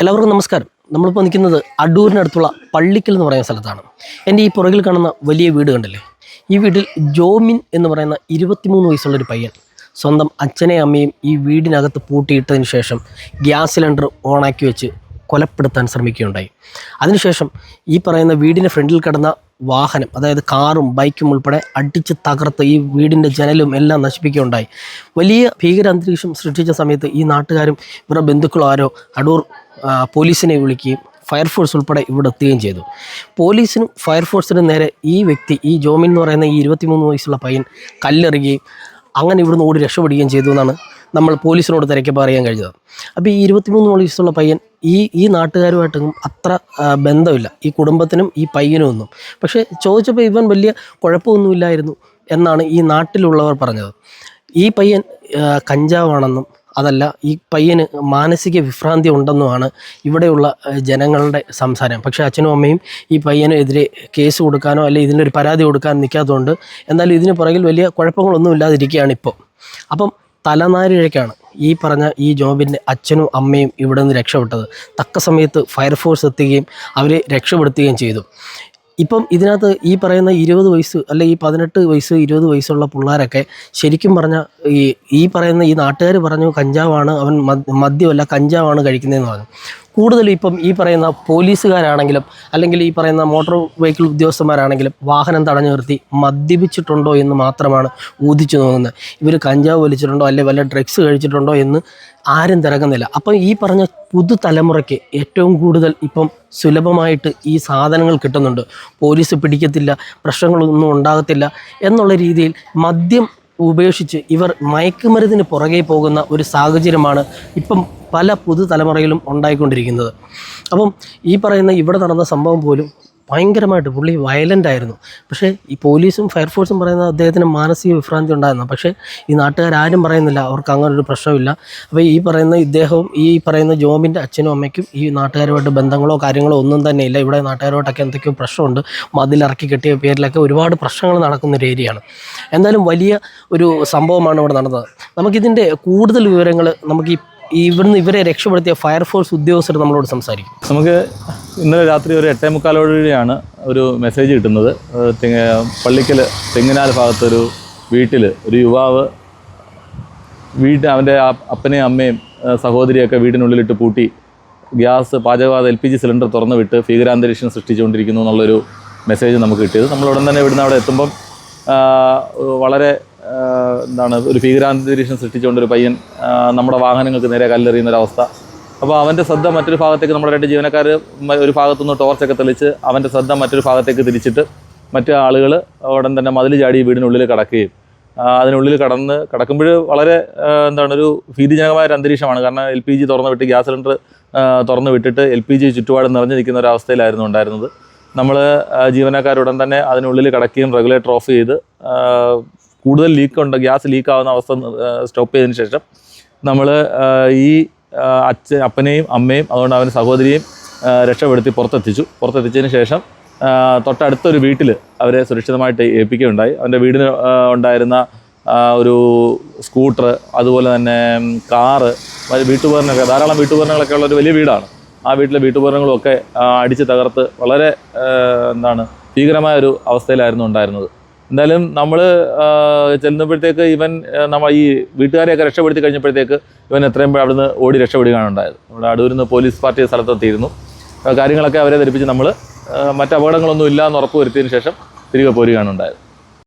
എല്ലാവർക്കും നമസ്കാരം. നമ്മളിപ്പോൾ നിൽക്കുന്നത് അടൂരിനടുത്തുള്ള പള്ളിക്കൽ എന്ന് പറയുന്ന സ്ഥലത്താണ്. എന്റെ ഈ പുറകിൽ കാണുന്ന വലിയ വീട് കണ്ടില്ലേ? ഈ വീട്ടിൽ ജോമിൻ എന്ന് പറയുന്ന ഇരുപത്തിമൂന്ന് വയസ്സുള്ളൊരു പയ്യൻ സ്വന്തം അച്ഛനെയും അമ്മയും ഈ വീടിനകത്ത് പൂട്ടിയിട്ടതിന് ശേഷം ഗ്യാസ് സിലിണ്ടർ ഓണാക്കി വെച്ച് കൊലപ്പെടുത്താൻ ശ്രമിക്കുകയുണ്ടായി. അതിനുശേഷം ഈ പറയുന്ന വീടിന്റെ ഫ്രണ്ടിൽ കിടന്ന വാഹനം അതായത് കാറും ബൈക്കും ഉൾപ്പെടെ അടിച്ച് തകർത്ത് ഈ വീടിന്റെ ജനലും എല്ലാം നശിപ്പിക്കുകയുണ്ടായി. വലിയ ഭീകര അന്തരീക്ഷം സൃഷ്ടിച്ച സമയത്ത് ഈ നാട്ടുകാരും ഇവരുടെ ബന്ധുക്കളോ ആരോ അടൂർ പോലീസിനെ വിളിക്കുകയും ഫയർഫോഴ്സ് ഉൾപ്പെടെ ഇവിടെ എത്തുകയും ചെയ്തു. പോലീസിനും ഫയർഫോഴ്സിനും നേരെ ഈ വ്യക്തി ഈ ജോമിൻ എന്ന് പറയുന്ന ഈ ഇരുപത്തിമൂന്ന് വയസ്സുള്ള പയ്യൻ കല്ലെറിയുകയും അങ്ങനെ ഇവിടുന്ന് ഓടി രക്ഷപ്പെടുകയും ചെയ്തു എന്നാണ് നമ്മൾ പോലീസിനോട് തിരക്കിയപ്പോൾ അറിയാൻ കഴിഞ്ഞത്. അപ്പോൾ ഈ ഇരുപത്തിമൂന്ന് വയസ്സുള്ള പയ്യൻ ഈ ഈ നാട്ടുകാരുമായിട്ടൊന്നും അത്ര ബന്ധമില്ല. ഈ കുടുംബത്തിനും ഈ പയ്യനും ഒന്നും പക്ഷേ ചോദിച്ചപ്പോൾ ഇവൻ വലിയ കുഴപ്പമൊന്നുമില്ലായിരുന്നു എന്നാണ് ഈ നാട്ടിലുള്ളവർ പറഞ്ഞത്. ഈ പയ്യൻ കഞ്ചാവാണെന്നും അതല്ല ഈ പയ്യന് മാനസിക വിഭ്രാന്തി ഉണ്ടെന്നുമാണ് ഇവിടെയുള്ള ജനങ്ങളുടെ സംസാരം. പക്ഷേ അച്ഛനും അമ്മയും ഈ പയ്യനെതിരെ കേസ് കൊടുക്കാനോ അല്ലെങ്കിൽ ഇതിനൊരു പരാതി കൊടുക്കാനോ നിൽക്കാത്തതുകൊണ്ട് എന്നാലും ഇതിന് പുറകിൽ വലിയ കുഴപ്പങ്ങളൊന്നും ഇല്ലാതിരിക്കുകയാണ് ഇപ്പോൾ. അപ്പം തലനാരിഴയ്ക്കാണ് ഈ പറഞ്ഞ ഈ ജോബിന്റെ അച്ഛനും അമ്മയും ഇവിടെ നിന്ന് രക്ഷപ്പെട്ടത്. തക്ക സമയത്ത് ഫയർഫോഴ്സ് എത്തുകയും അവരെ രക്ഷപ്പെടുത്തുകയും ചെയ്തു. ഇപ്പം ഇതിനകത്ത് ഈ പറയുന്ന ഇരുപത് വയസ്സ് അല്ലെ ഈ പതിനെട്ട് വയസ്സ് ഇരുപത് വയസ്സുള്ള പിള്ളേരൊക്കെ ശരിക്കും പറഞ്ഞാൽ ഈ ഈ പറയുന്ന ഈ നാട്ടുകാർ പറഞ്ഞു കഞ്ചാവാണ് അവൻ മദ് മദ്യമല്ല കഞ്ചാവാണ് കഴിക്കുന്നതെന്ന് പറഞ്ഞു. കൂടുതലും ഇപ്പം ഈ പറയുന്ന പോലീസുകാരാണെങ്കിലും അല്ലെങ്കിൽ ഈ പറയുന്ന മോട്ടോർ വെഹിക്കിൾ ഉദ്യോഗസ്ഥന്മാരാണെങ്കിലും വാഹനം തടഞ്ഞു നിർത്തി മദ്യപിച്ചിട്ടുണ്ടോ എന്ന് മാത്രമാണ് ഊതിച്ചു നോക്കുന്നത്. ഇവർ കഞ്ചാവ് വലിച്ചിട്ടുണ്ടോ അല്ലെങ്കിൽ വല്ല ഡ്രഗ്സ് കഴിച്ചിട്ടുണ്ടോ എന്ന് ആരും തിരക്കുന്നില്ല. അപ്പം ഈ പറഞ്ഞ പുതുതലമുറയ്ക്ക് ഏറ്റവും കൂടുതൽ ഇപ്പം സുലഭമായിട്ട് ഈ സാധനങ്ങൾ കിട്ടുന്നുണ്ട്. പോലീസ് പിടിക്കത്തില്ല പ്രശ്നങ്ങളൊന്നും ഉണ്ടാകത്തില്ല എന്നുള്ള രീതിയിൽ മദ്യം ഉപേക്ഷിച്ച് ഇവർ മയക്കുമരുന്നിന് പുറകെ പോകുന്ന ഒരു സാഹചര്യമാണ് ഇപ്പം പല പുതുതലമുറയിലും ഉണ്ടായിക്കൊണ്ടിരിക്കുന്നത്. അപ്പം ഈ പറയുന്ന ഇവിടെ നടന്ന സംഭവം പോലും ഭയങ്കരമായിട്ട് പുള്ളി വയലന്റ് ആയിരുന്നു. പക്ഷേ ഈ പോലീസും ഫയർഫോഴ്സും പറയുന്ന അദ്ദേഹത്തിന് മാനസിക വിഭ്രാന്തി ഉണ്ടായിരുന്നു. പക്ഷേ ഈ നാട്ടുകാരും പറയുന്നില്ല അവർക്ക് അങ്ങനെ ഒരു പ്രശ്നമില്ല. അപ്പോൾ ഈ പറയുന്ന ഇദ്ദേഹവും ഈ പറയുന്ന ജോബിന്റെ അച്ഛനും അമ്മയ്ക്കും ഈ നാട്ടുകാരുമായിട്ട് ബന്ധങ്ങളോ കാര്യങ്ങളോ ഒന്നും തന്നെ ഇല്ല. ഇവിടെ നാട്ടുകാരുമായിട്ടൊക്കെ എന്തൊക്കെയോ പ്രശ്നമുണ്ട്. മതിലിറക്കി കെട്ടിയ പേരിലൊക്കെ ഒരുപാട് പ്രശ്നങ്ങൾ നടക്കുന്ന ഒരു ഏരിയയാണ്. എന്തായാലും വലിയ ഒരു സംഭവമാണ് ഇവിടെ നടന്നത്. നമുക്കിതിന്റെ കൂടുതൽ വിവരങ്ങൾ നമുക്ക് ഈ ഇവിടുന്ന് ഇവരെ രക്ഷപ്പെടുത്തിയ ഫയർഫോഴ്സ് ഉദ്യോഗസ്ഥർ നമ്മളോട് സംസാരിക്കും. നമുക്ക് ഇന്നലെ രാത്രി ഒരു എട്ടേ മുക്കാലോടുകൂടിയാണ് ഒരു മെസ്സേജ് കിട്ടുന്നത്. പള്ളിക്കൽ തെങ്ങിനാൽ ഭാഗത്തൊരു വീട്ടിൽ ഒരു യുവാവ് വീട്ടിൽ അവന്റെ അപ്പനെയും അമ്മയും സഹോദരിയൊക്കെ വീടിനുള്ളിലിട്ട് പൂട്ടി ഗ്യാസ് പാചകവാത എൽ പി ജി സിലിണ്ടർ തുറന്നു വിട്ട് ഭീകരാന്തരീക്ഷം സൃഷ്ടിച്ചുകൊണ്ടിരിക്കുന്നു എന്നുള്ളൊരു മെസ്സേജ് നമുക്ക് കിട്ടിയത്. നമ്മൾ ഉടൻ തന്നെ ഇവിടുന്ന് അവിടെ എത്തുമ്പം വളരെ എന്താണ് ഒരു ഭീകരാന്തരീക്ഷം സൃഷ്ടിച്ചുകൊണ്ട് ഒരു പയ്യൻ നമ്മുടെ വാഹനങ്ങൾക്ക് നേരെ കല്ലെറിയുന്ന ഒരവസ്ഥ. അപ്പോൾ അവന്റെ ശ്രദ്ധ മറ്റൊരു ഭാഗത്തേക്ക് നമ്മുടെ രണ്ട് ജീവനക്കാർ ഒരു ഭാഗത്തുനിന്ന് ടോർച്ചൊക്കെ തെളിച്ച് അവന്റെ ശ്രദ്ധ മറ്റൊരു ഭാഗത്തേക്ക് തിരിച്ചിട്ട് മറ്റു ആളുകൾ ഉടൻ തന്നെ മതിൽ ചാടി വീടിനുള്ളിൽ കടക്കുകയും. അതിനുള്ളിൽ കടന്ന് കടക്കുമ്പോൾ വളരെ എന്താണ് ഒരു ഭീതിജനകമായ ഒരു അന്തരീക്ഷമാണ്. കാരണം എൽ പി ജി തുറന്ന് വിട്ട് ഗ്യാസ് സിലിണ്ടർ തുറന്നു വിട്ടിട്ട് എൽ പി ജി ചുറ്റുപാട് നിറഞ്ഞു നിൽക്കുന്ന ഒരു അവസ്ഥയിലായിരുന്നു ഉണ്ടായിരുന്നത്. നമ്മൾ ജീവനക്കാരുടൻ തന്നെ അതിനുള്ളിൽ കടക്കുകയും റെഗുലേറ്റർ ഓഫ് ചെയ്ത് കൂടുതൽ ലീക്ക് ഉണ്ട് ഗ്യാസ് ലീക്ക് ആവുന്ന അവസ്ഥ സ്റ്റോപ്പ് ചെയ്തതിന് ശേഷം നമ്മൾ ഈ അച്ഛൻ അപ്പനെയും അമ്മയും അതുകൊണ്ട് അവന്റെ സഹോദരിയെയും രക്ഷപ്പെടുത്തി പുറത്തെത്തിച്ചു. പുറത്തെത്തിച്ചതിന് ശേഷം തൊട്ടടുത്തൊരു വീട്ടിൽ അവരെ സുരക്ഷിതമായിട്ട് ഏൽപ്പിക്കുകയുണ്ടായി. അവന്റെ വീടിന് ഉണ്ടായിരുന്ന ഒരു സ്കൂട്ടർ അതുപോലെ തന്നെ കാറ് വീട്ടുപകരണമൊക്കെ ധാരാളം വീട്ടുപകരണങ്ങളൊക്കെ ഉള്ള ഒരു വലിയ വീടാണ്. ആ വീട്ടിലെ വീട്ടുപകരണങ്ങളൊക്കെ അടിച്ച് തകർത്ത് വളരെ എന്താണ് ഭീകരമായ ഒരു അവസ്ഥയിലായിരുന്നു ഉണ്ടായിരുന്നത്. എന്തായാലും നമ്മൾ ചെല്ലുമ്പോഴത്തേക്ക് ഇവൻ നമ്മൾ ഈ വീട്ടുകാരെയൊക്കെ രക്ഷപ്പെടുത്തി കഴിഞ്ഞപ്പോഴത്തേക്ക് ഇവൻ എത്രയും അവിടുന്ന് ഓടി രക്ഷപ്പെടുകയാണ് ഉണ്ടായത് നമ്മുടെ അടൂരിൽ നിന്ന് പോലീസ് പാർട്ടി സ്ഥലത്തെത്തിയിരുന്നു. കാര്യങ്ങളൊക്കെ അവരെ ധരിപ്പിച്ച് നമ്മൾ മറ്റ് അപകടങ്ങളൊന്നും ഇല്ല എന്ന് ഉറപ്പ് വരുത്തിയതിന് ശേഷം തിരികെ പോരുകയാണ് ഉണ്ടായത്